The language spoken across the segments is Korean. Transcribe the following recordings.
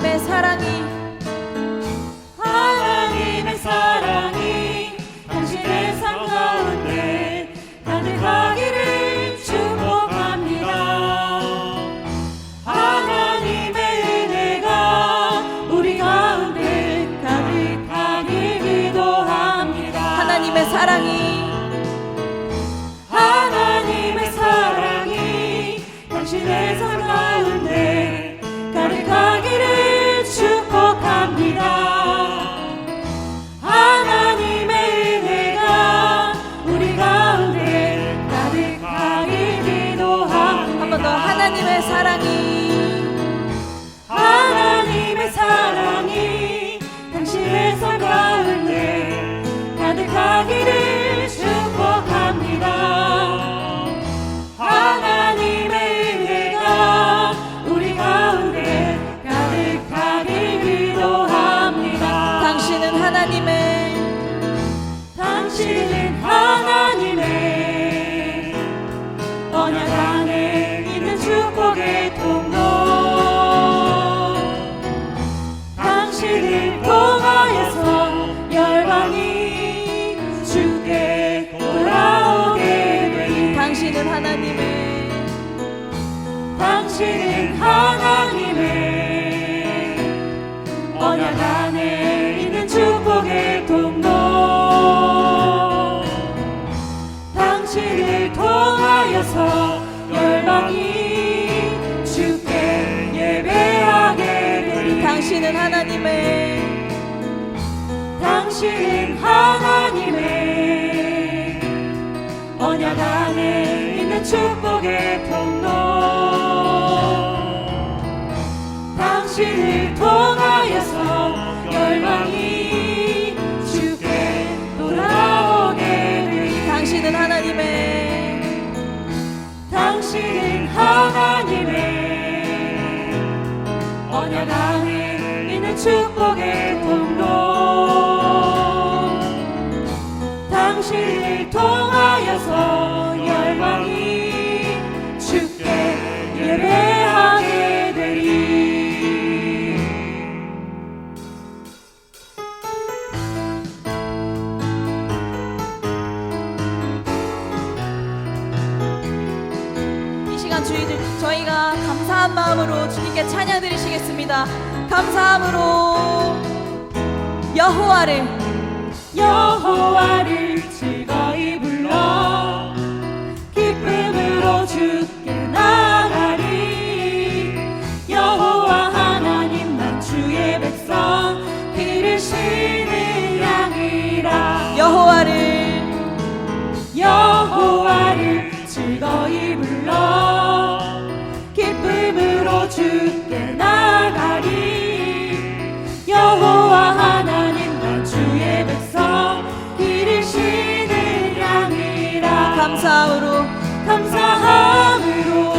하나님의 사랑이 하시는 하나님의 언약 안에 있는 축복의 통로. 당신을 통하여서 열망이 주께 예배하게 되리. 당신은 하나님의 당신은 하나님의 언약 안에 있는 축복의 통로. to 감사함으로 주님께 찬양 드리시겠습니다. 감사함으로. 여호와를. 여호와를. 감사함으로 감사함으로.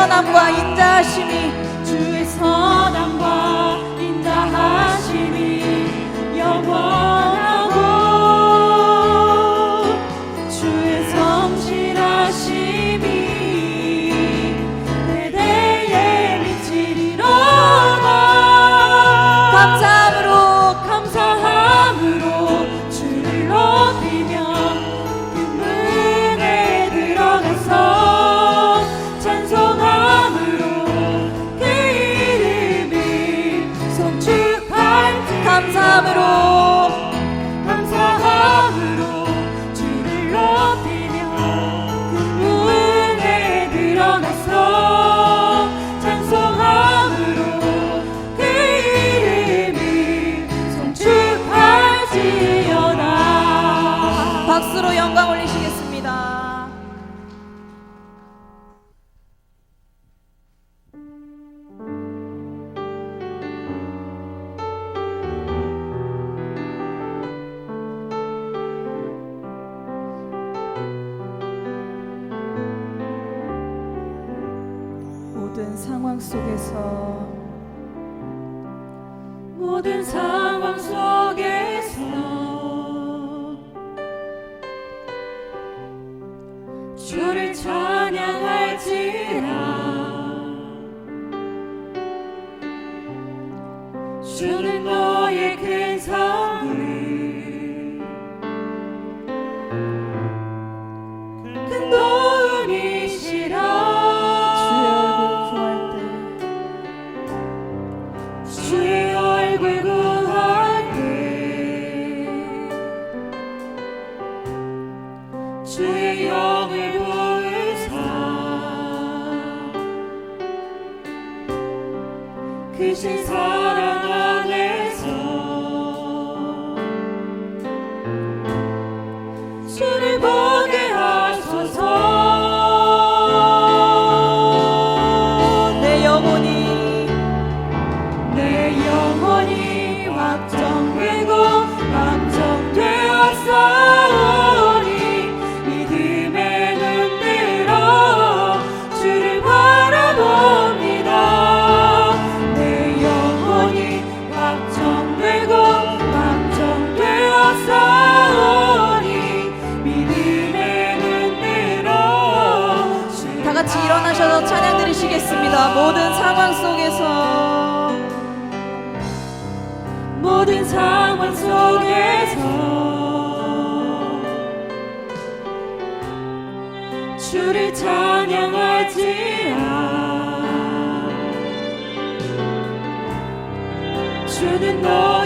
선함과 인자하심이 속에서 크신 사랑 안에서 주를 보게 하소서. 내 영혼이 내 영혼이 확정되고 주를 찬양하지라. 주는 너